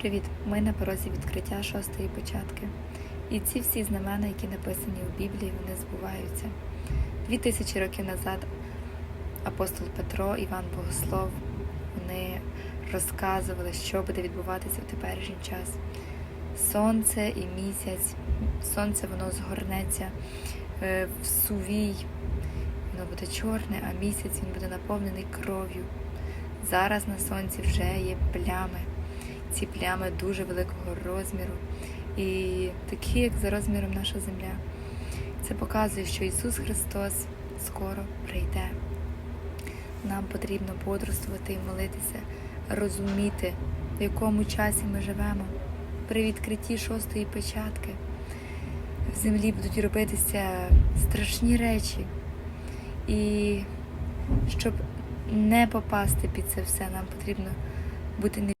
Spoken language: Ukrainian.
Привіт! Ми на порозі відкриття шостої початки. І ці всі знамена, які написані у Біблії, вони збуваються. Дві тисячі років назад апостол Петро, Іван Богослов, вони розказували, що буде відбуватися в теперішній час. Сонце і місяць, сонце воно згорнеться е, в сувій, воно буде чорне, а місяць він буде наповнений кров'ю. Зараз на сонці вже є плями. Ці плями дуже великого розміру і такі, як за розміром наша земля. Це показує, що Ісус Христос скоро прийде. Нам потрібно бодрствувати і молитися, розуміти, в якому часі ми живемо. При відкритті шостої печатки в землі будуть робитися страшні речі. І щоб не попасти під це все, нам потрібно бути не